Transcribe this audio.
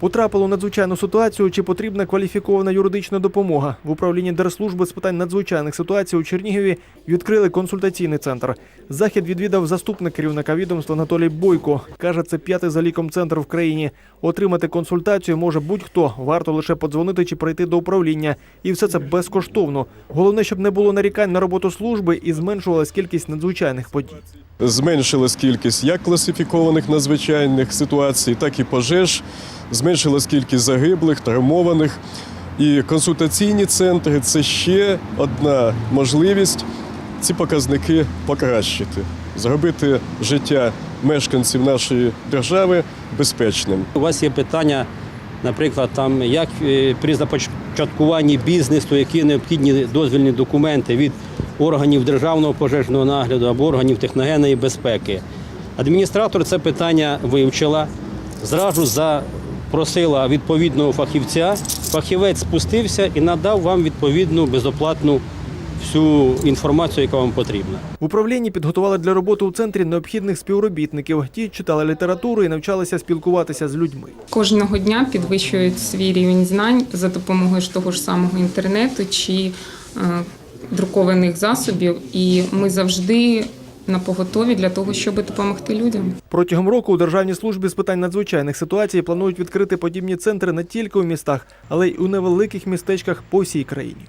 Потрапило у надзвичайну ситуацію, чи потрібна кваліфікована юридична допомога. В управлінні Держслужби з питань надзвичайних ситуацій у Чернігові відкрили консультаційний центр. Захід відвідав заступник керівника відомства Анатолій Бойко. Каже, це п'ятий за ліком центр в країні. Отримати консультацію може будь-хто. Варто лише подзвонити чи прийти до управління. І все це безкоштовно. Головне, щоб не було нарікань на роботу служби і зменшувалась кількість надзвичайних подій. Зменшилась кількість як класифікованих надзвичайних ситуацій, так і пожеж. Зменшилась кількість загиблих, травмованих. І консультаційні центри це ще одна можливість ці показники покращити, зробити життя мешканців нашої держави безпечним. У вас є питання, наприклад, там як е, при започаткуванні бізнесу, які необхідні дозвільні документи від органів державного пожежного нагляду або органів техногенної безпеки. Адміністратор це питання вивчила, зразу запросила відповідного фахівця. Фахівець спустився і надав вам відповідну безоплатну всю інформацію, яка вам потрібна. В управлінні підготували для роботи у центрі необхідних співробітників. Ті читали літературу і навчалися спілкуватися з людьми. Кожного дня підвищують свій рівень знань за допомогою ж того ж самого інтернету чи е, друкованих засобів, і ми завжди на поготові для того, щоб допомогти людям. Протягом року у Державній службі з питань надзвичайних ситуацій планують відкрити подібні центри не тільки у містах, але й у невеликих містечках по всій країні.